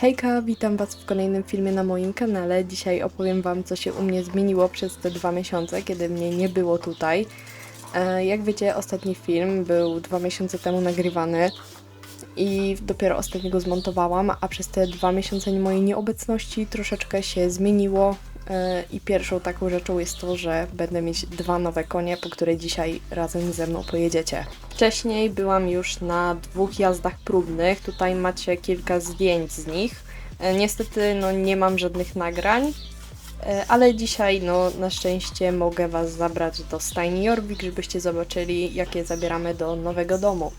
Hejka, witam Was w kolejnym filmie na moim kanale. Dzisiaj opowiem Wam, co się u mnie zmieniło przez te dwa miesiące, kiedy mnie nie było tutaj. E, Jak wiecie, ostatni film był dwa miesiące temu nagrywany i dopiero ostatnio go zmontowałam, a przez te dwa miesiące mojej nieobecności troszeczkę się zmieniło. E, I pierwszą taką rzeczą jest to, że będę mieć dwa nowe konie, po które dzisiaj razem ze mną pojedziecie. Wcześniej byłam już na dwóch jazdach próbnych. Tutaj macie kilka zdjęć z nich. E, Niestety no, nie mam żadnych nagrań, e, ale dzisiaj no, na szczęście mogę Was zabrać do stajni Jorvik, żebyście zobaczyli, jakie zabieramy do nowego domu.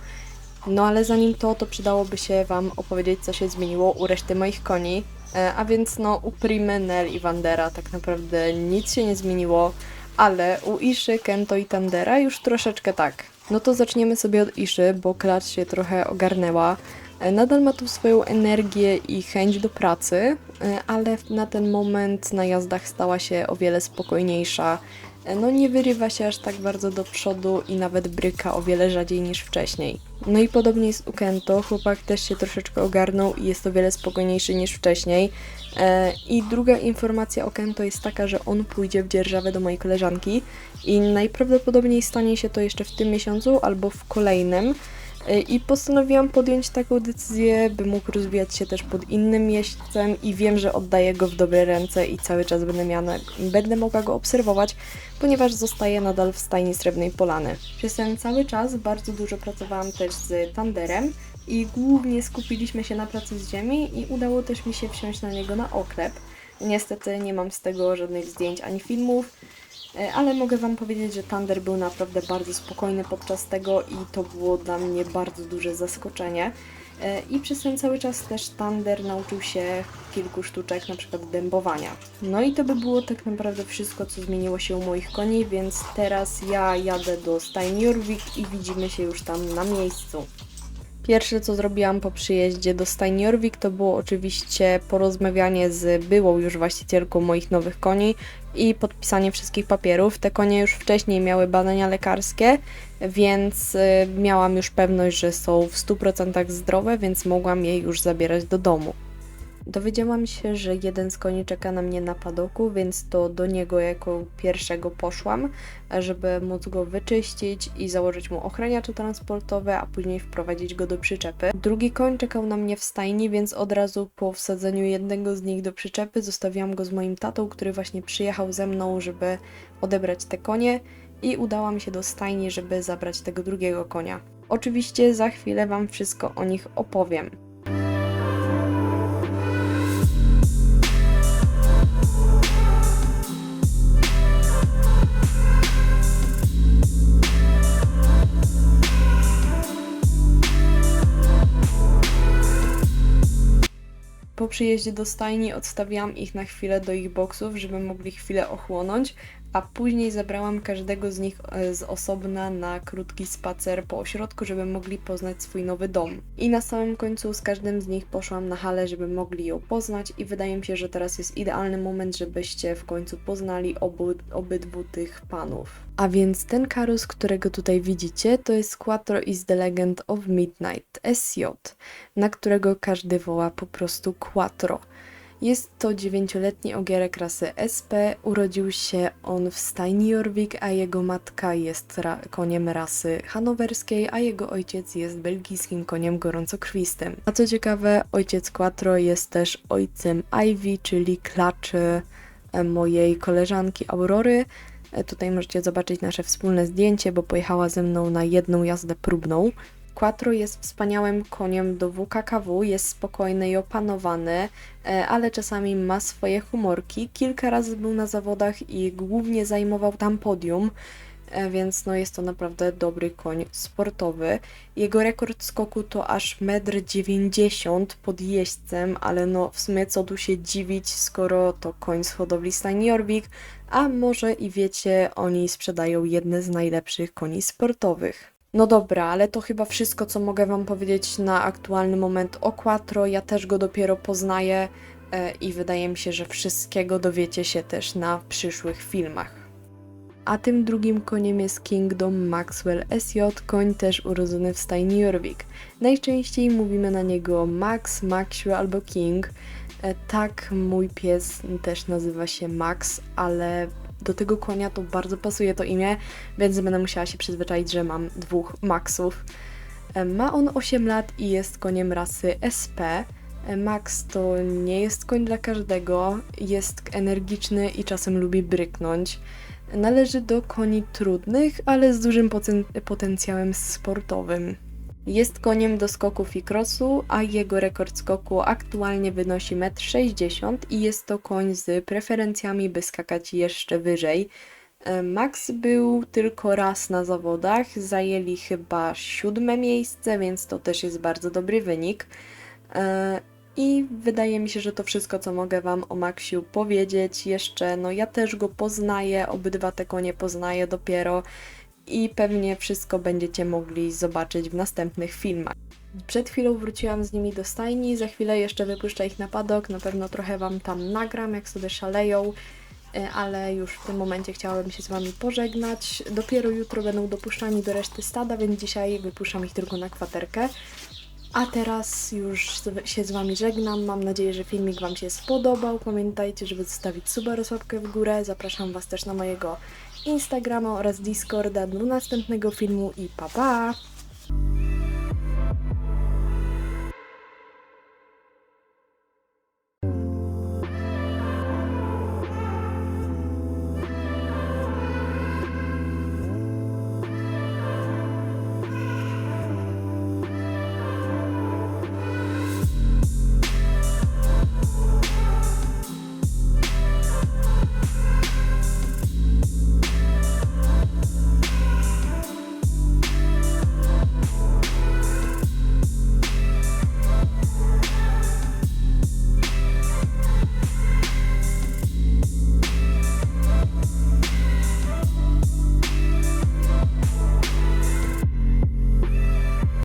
No ale zanim to, to przydałoby się Wam opowiedzieć, co się zmieniło u reszty moich koni. E, A więc no u Primy, Nel i Wandera tak naprawdę nic się nie zmieniło, ale u Iszy, Kento i Tandera już troszeczkę tak. No to zaczniemy sobie od Iszy, bo klacz się trochę ogarnęła. E, Nadal ma tu swoją energię i chęć do pracy, e, ale na ten moment na jazdach stała się o wiele spokojniejsza. E, No nie wyrywa się aż tak bardzo do przodu i nawet bryka o wiele rzadziej niż wcześniej. No i podobnie jest u Kento, chłopak też się troszeczkę ogarnął i jest o wiele spokojniejszy niż wcześniej. E, I druga informacja o Kento jest taka, że on pójdzie w dzierżawę do mojej koleżanki i najprawdopodobniej stanie się to jeszcze w tym miesiącu albo w kolejnym. E, I postanowiłam podjąć taką decyzję, by mógł rozwijać się też pod innym jeźdźcem i wiem, że oddaję go w dobre ręce i cały czas będę, miała, będę mogła go obserwować, ponieważ zostaje nadal w stajni Srebrnej Polany. Przez ten cały czas bardzo dużo pracowałam też z Tanderem i głównie skupiliśmy się na pracy z ziemi i udało też mi się wsiąść na niego na oklep. Niestety nie mam z tego żadnych zdjęć ani filmów, ale mogę Wam powiedzieć, że Thunder był naprawdę bardzo spokojny podczas tego i to było dla mnie bardzo duże zaskoczenie. E, I przez ten cały czas też Thunder nauczył się kilku sztuczek, na przykład dębowania. No i to by było tak naprawdę wszystko, co zmieniło się u moich koni, więc teraz ja jadę do stajni i widzimy się już tam na miejscu. Pierwsze, co zrobiłam po przyjeździe do stajni Jorvik, to było oczywiście porozmawianie z byłą już właścicielką moich nowych koni i podpisanie wszystkich papierów. Te konie już wcześniej miały badania lekarskie, więc y, miałam już pewność, że są w 100% zdrowe, więc mogłam je już zabierać do domu. Dowiedziałam się, że jeden z koni czeka na mnie na padoku, więc to do niego jako pierwszego poszłam, żeby móc go wyczyścić i założyć mu ochraniacze transportowe, a później wprowadzić go do przyczepy. Drugi koń czekał na mnie w stajni, więc od razu po wsadzeniu jednego z nich do przyczepy zostawiłam go z moim tatą, który właśnie przyjechał ze mną, żeby odebrać te konie i udałam się do stajni, żeby zabrać tego drugiego konia. Oczywiście za chwilę Wam wszystko o nich opowiem. Przyjeździe do stajni odstawiłam ich na chwilę do ich boksów, żeby mogli chwilę ochłonąć, a później zabrałam każdego z nich e, z osobna na krótki spacer po ośrodku, żeby mogli poznać swój nowy dom. I na samym końcu z każdym z nich poszłam na halę, żeby mogli ją poznać i wydaje mi się, że teraz jest idealny moment, żebyście w końcu poznali obu, obydwu tych panów. A więc ten karus, którego tutaj widzicie, to jest Quattro is the Legend of Midnight, SJ, na którego każdy woła po prostu Quattro. Jest to dziewięcioletni ogierek rasy SP. Urodził się on w stajni Jorvik, a jego matka jest ra- koniem rasy hanowerskiej, a jego ojciec jest belgijskim koniem gorącokrwistym. A co ciekawe, ojciec Quattro jest też ojcem Ivy, czyli klaczy e, mojej koleżanki Aurory. E, Tutaj możecie zobaczyć nasze wspólne zdjęcie, bo pojechała ze mną na jedną jazdę próbną. Quattro jest wspaniałym koniem do WKKW, jest spokojny i opanowany, e, ale czasami ma swoje humorki. Kilka razy był na zawodach i głównie zajmował tam podium, e, więc no jest to naprawdę dobry koń sportowy. Jego rekord skoku to aż 1,90 m pod jeźdźcem, ale no w sumie co tu się dziwić, skoro to koń z hodowli stajni a może i wiecie, oni sprzedają jedne z najlepszych koni sportowych. No dobra, ale to chyba wszystko, co mogę Wam powiedzieć na aktualny moment o Quattro. Ja też go dopiero poznaję e, i wydaje mi się, że wszystkiego dowiecie się też na przyszłych filmach. a tym drugim koniem jest Kingdom Maxwell SJ, koń też urodzony w stajni Jorvik. Najczęściej mówimy na niego Max, Maxiu albo King. E, Tak, mój pies też nazywa się Max, ale do tego konia to bardzo pasuje to imię, więc będę musiała się przyzwyczaić, że mam dwóch Maxów. E, Ma on 8 lat i jest koniem rasy SP. E, Max to nie jest koń dla każdego, jest energiczny i czasem lubi bryknąć. Należy do koni trudnych, ale z dużym poten- potencjałem sportowym. Jest koniem do skoków i crossu, a jego rekord skoku aktualnie wynosi 1,60 m i jest to koń z preferencjami, by skakać jeszcze wyżej. E, Max był tylko raz na zawodach, zajęli chyba siódme miejsce, więc to też jest bardzo dobry wynik. E, I wydaje mi się, że to wszystko, co mogę Wam o Maxiu powiedzieć. Jeszcze, no ja też go poznaję, obydwa te konie poznaję dopiero i pewnie wszystko będziecie mogli zobaczyć w następnych filmach. Przed chwilą wróciłam z nimi do stajni, za chwilę jeszcze wypuszczę ich na padok, na pewno trochę Wam tam nagram, jak sobie szaleją, e, ale już w tym momencie chciałabym się z Wami pożegnać. Dopiero jutro będą dopuszczani do reszty stada, więc dzisiaj wypuszczam ich tylko na kwaterkę. A teraz już się z Wami żegnam. Mam nadzieję, że filmik Wam się spodobał. Pamiętajcie, żeby zostawić suba w górę. Zapraszam Was też na mojego Instagrama oraz Discorda do następnego filmu i pa pa!